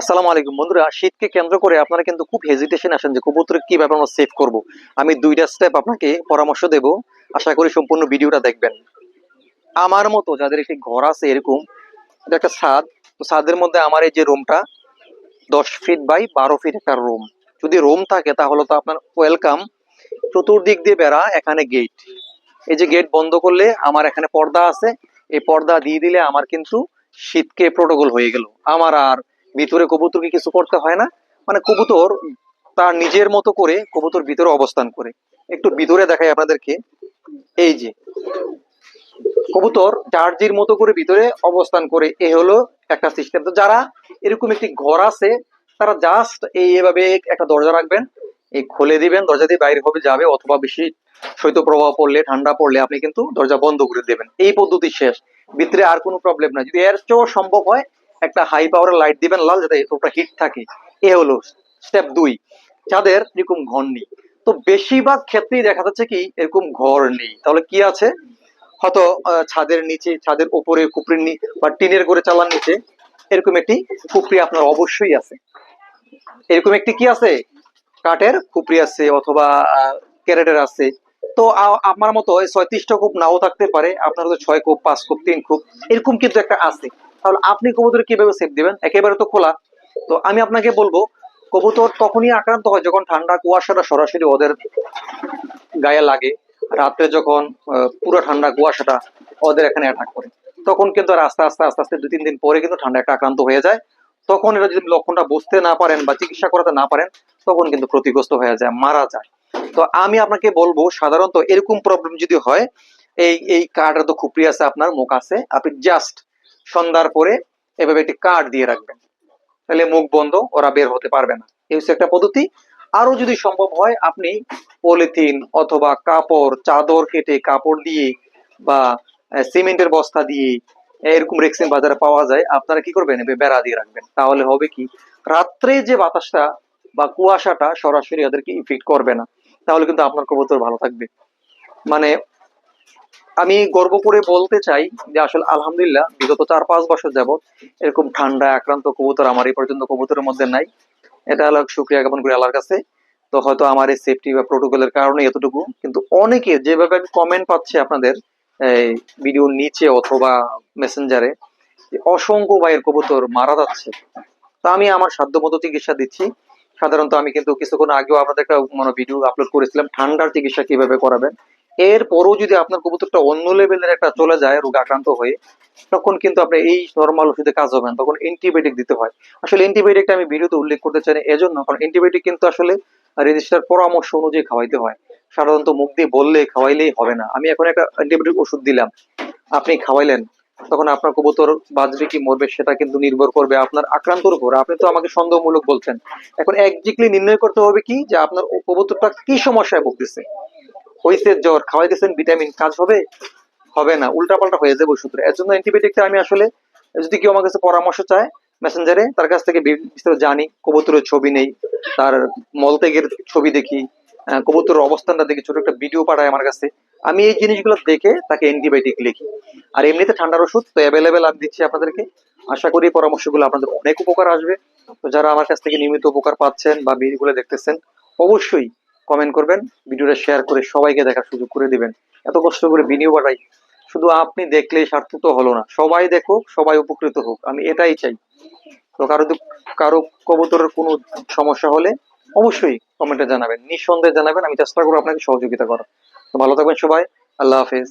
আসসালামু আলাইকুম। বন্ধুরা, শীতকে কেন্দ্র করে আপনারা কিন্তু খুব হেজিটেশন আসেন যে কবুতরের কীভাবে আমরা সেভ করব। আমি দুইটা স্টেপ আপনাকে পরামর্শ দেব। আশা করি সম্পূর্ণ ভিডিওটা দেখবেন। আমার মতো যাদের একটি ঘর আছে এরকম একটা ছাদ। তো ছাদের মধ্যে আমার এই যে রুমটা দশ ফিট বাই বারো ফিট একটা রুম যদি রুম থাকে তাহলে তো আপনার ওয়েলকাম চতুর্দিক দিয়ে বেড়া এখানে গেট এই যে গেট বন্ধ করলে আমার এখানে পর্দা আছে। এই পর্দা দিয়ে দিলে আমার কিন্তু শীতকে প্রোটোকল হয়ে গেল। আমার আর ভিতরে কবুতরকে কিছু করতে হয় না। মানে কবুতর তার নিজের মতো করে কবুতর ভিতরে অবস্থান করে। একটু ভিতরে দেখাই আপনাদেরকে। এই যে, কবুতর চার্জির মতো করে ভিতরে অবস্থান করে। এ হলো একটা সিস্টেম তো যারা এরকম একটি ঘর আছে, তারা জাস্ট এই এভাবে একটা দরজা রাখবেন। এই খুলে দিবেন, দরজা দিয়ে বাইরে হবে, যাবে, অথবা বেশি শৈত্যপ্রবাহ পড়লে, ঠান্ডা পড়লে আপনি কিন্তু দরজা বন্ধ করে দেবেন। এই পদ্ধতি শেষ। ভিতরে আর কোনো প্রবলেম নাই। যদি এর চেয়েও সম্ভব হয় একটা হাই পাওয়ারের লাইট দিবেন, লাল, যাতে ওটা হিট থাকে। এ হলো স্টেপ দুই। যাদের এরকম ঘর নেই। তো বেশিরভাগ ক্ষেত্রেই দেখা যাচ্ছে কি, এরকম ঘর নেই। তাহলে কি আছে? হয়তো ছাদের নিচে, ছাদের উপরে কুপড়ির নি, বা টিনের করে চালার নিচে, এরকম একটি কুপড়ি আপনার অবশ্যই আছে। এরকম একটি কি আছে? কাঠের খুপড়ি আছে অথবা ক্যারেটের আছে। তো আমার মতো ছয়ত্রিশটা কূপ নাও থাকতে পারে। আপনার হয়তো ছয় কূপ, পাঁচ কূপ, তিন কূপ, এরকম কিন্তু একটা আছে। তাহলে আপনি কবুতর কীভাবে সেভ দিবেন? একেবারে তো খোলা। তো আমি আপনাকে বলব, কবুতর তখনই আক্রান্ত হয় যখন ঠান্ডা কুয়াশাটা সরাসরি ওদের গায়ে লাগে। রাত্রে যখন পুরো ঠান্ডা কুয়াশাটা ওদের এখানে অ্যাটাক করে। তখন কিন্তু আস্তে আস্তে আস্তে আস্তে দুই, তিন দিন পরে কিন্তু ঠান্ডা একটা আক্রান্ত হয়ে যায়। তখন এটা যদি লক্ষণটা বুঝতে না পারেন বা চিকিৎসা করাতে না পারেন, তখন কিন্তু ক্ষতিগ্রস্ত হয়ে যায়, মারা যায়। তো আমি আপনাকে বলব, সাধারণত এরকম প্রবলেম যদি হয়, এই এই কার্ডের তো খুপড়ি আছে আপনার, মুখ আছে। আপনি জাস্ট সন্ধ্যার পরে এভাবে একটি কার্ড দিয়ে রাখবেন। তাহলে মুখ বন্ধ, ওরা বের হতে পারবে না। এই হচ্ছে একটা পদ্ধতি। আরও যদি সম্ভব হয়, আপনি পলিথিন অথবা কাপড়, চাদর কেটে কাপড় দিয়ে বা সিমেন্টের বস্তা দিয়ে এরকম রেক্সিন বাজারে পাওয়া যায়, আপনারা কি করবেন? বেড়া দিয়ে রাখবেন। তাহলে হবে কি, রাত্রে যে বাতাসটা বা কুয়াশাটা সরাসরি ওদেরকে ইফেক্ট করবে না। তাহলে কিন্তু আপনার কবুতর ভালো থাকবে। মানে আমি গর্ব করে বলতে চাই যে আসলে আলহামদুলিল্লাহ বিগত চার, পাঁচ বছর যাবত এরকম ঠান্ডা, আক্রান্ত কবুতর আমার এই পর্যন্ত কবুতরের মধ্যে নাই। এটা হলো সুক্রিয়া জ্ঞাপন করি আল্লাহর কাছে। তো হয়তো আমার এই সেফটি বা প্রোটোকলের কারণে এতটুকু। কিন্তু অনেকে যেভাবে আমি কমেন্ট পাচ্ছি আপনাদের, এই ভিডিওর নিচে অথবা মেসেঞ্জারে অসংখ্য ভাইয়ের কবুতর মারা যাচ্ছে। তা আমি আমার সাধ্যমতো চিকিৎসা দিচ্ছি। সাধারণত আমি কিন্তু কিছুক্ষণ আগেও আপনাদের একটা মানে ভিডিও আপলোড করেছিলাম। ঠান্ডার চিকিৎসা কীভাবে করাবেন এরপরও যদি আপনার কবুতরটা অন্য লেভেলের একটা চলে যায়, রোগ আক্রান্ত হয়ে, তখন কিন্তু আপনি এই নর্মাল ওষুধে কাজ হবে তখন অ্যান্টিবায়োটিক দিতে হয়। আসলে অ্যান্টিবায়োটিকটা আমি ভিডিওতে উল্লেখ করতে চাই এজন্য কারণ অ্যান্টিবায়োটিক কিন্তু আসলে রেজিস্টার পরামর্শ অনুযায়ী খাওয়াইতে হয়। সাধারণত মুখ দিয়ে বললে খাওয়াইলেই হবে না। আমি এখন একটা অ্যান্টিবায়োটিক ওষুধ দিলাম, আপনি খাওয়াইলেন, তখন আপনার কবুতর বাঁচবে কি মরবে সেটা কিন্তু নির্ভর করবে আপনার আক্রান্তর উপর। আপনি তো আমাকে সন্দেহমূলক বলছেন। এখন একজিকলি নির্ণয় করতে হবে কি যে আপনার কবুতরটা কি সমস্যায় ভুগতেছে। হইছে জ্বর, খাওয়াইতেছেন, ভিটামিন কাজ হবে? হবে না, উল্টাপাল্টা হয়ে যাবে ওষুধ এর জন্য অ্যান্টিবায়োটিকটা আমি আসলে, যদি কেউ আমার কাছে পরামর্শ চায় মেসেঞ্জারে তার কাছ থেকে বিস্তারিত জানি। কবুতরের ছবি নেই, তার মলত্যাগের ছবি দেখি কবুতরের অবস্থানটা দেখি, ছোট একটা ভিডিও পাঠায় আমার কাছে। আমি এই জিনিসগুলো দেখে তাকে অ্যান্টিবায়োটিক লিখি। আর এমনিতে ঠান্ডার ওষুধ তো অ্যাভেলেবেল আমি দিচ্ছি আপনাদেরকে। আশা করি পরামর্শগুলো আপনাদের অনেক উপকার আসবে। তো যারা আমার কাছ থেকে নিয়মিত উপকার পাচ্ছেন বা ভিডিওগুলো দেখতেছেন, অবশ্যই কমেন্ট করবেন, ভিডিওটা শেয়ার করে সবাইকে দেখার সুযোগ করে দিবেন। এত কষ্ট করে বিনিয়োগ বাড়াই শুধু আপনি দেখলেই সার্থক তো হলো না। সবাই দেখুক, সবাই উপকৃত হোক, আমি এটাই চাই। তো কারও কারও কবুতরের কোনো সমস্যা হলে অবশ্যই কমেন্টে জানাবেন, নিঃসন্দেহে জানাবেন, আমি চেষ্টা করব আপনাকে সহযোগিতা করার। তো ভালো থাকবেন সবাই, আল্লাহ হাফেজ।